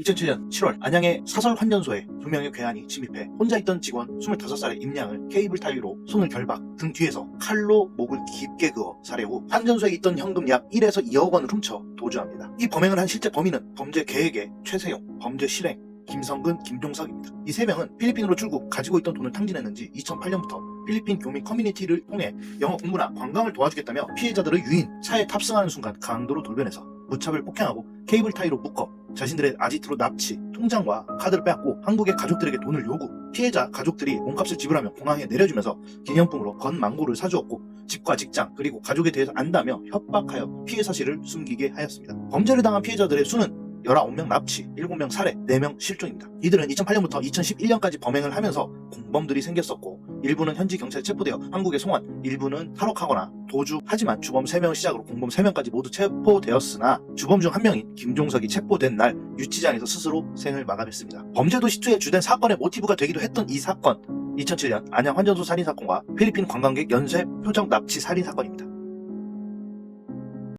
2007년 7월 안양의 사설 환전소에 두 명의 괴한이 침입해 혼자 있던 직원 25살의 임양을 케이블 타이로 손을 결박 등 뒤에서 칼로 목을 깊게 그어 살해 후 환전소에 있던 현금 약 1에서 2억 원을 훔쳐 도주합니다. 이 범행을 한 실제 범인은 범죄 계획의 최세용, 범죄 실행, 김성근, 김종석입니다. 이 세 명은 필리핀으로 출국 가지고 있던 돈을 탕진했는지 2008년부터 필리핀 교민 커뮤니티를 통해 영어 공부나 관광을 도와주겠다며 피해자들의 유인, 차에 탑승하는 순간 강도로 돌변해서 무차별 폭행하고 케이블 타이로 묶어 자신들의 아지트로 납치, 통장과 카드를 빼앗고 한국의 가족들에게 돈을 요구, 피해자 가족들이 몸값을 지불하며 공항에 내려주면서 기념품으로 건망고를 사주었고 집과 직장 그리고 가족에 대해서 안다며 협박하여 피해 사실을 숨기게 하였습니다. 범죄를 당한 피해자들의 수는 19명 납치, 7명 살해, 4명 실종입니다. 이들은 2008년부터 2011년까지 범행을 하면서 공범들이 생겼었고 일부는 현지 경찰에 체포되어 한국에 송환, 일부는 탈옥하거나 도주 하지만 주범 3명을 시작으로 공범 3명까지 모두 체포되었으나 주범 중 한 명인 김종석이 체포된 날 유치장에서 스스로 생을 마감했습니다. 범죄도 시초의 주된 사건의 모티브가 되기도 했던 이 사건 2007년 안양 환전소 살인 사건과 필리핀 관광객 연쇄 표적 납치 살인 사건입니다.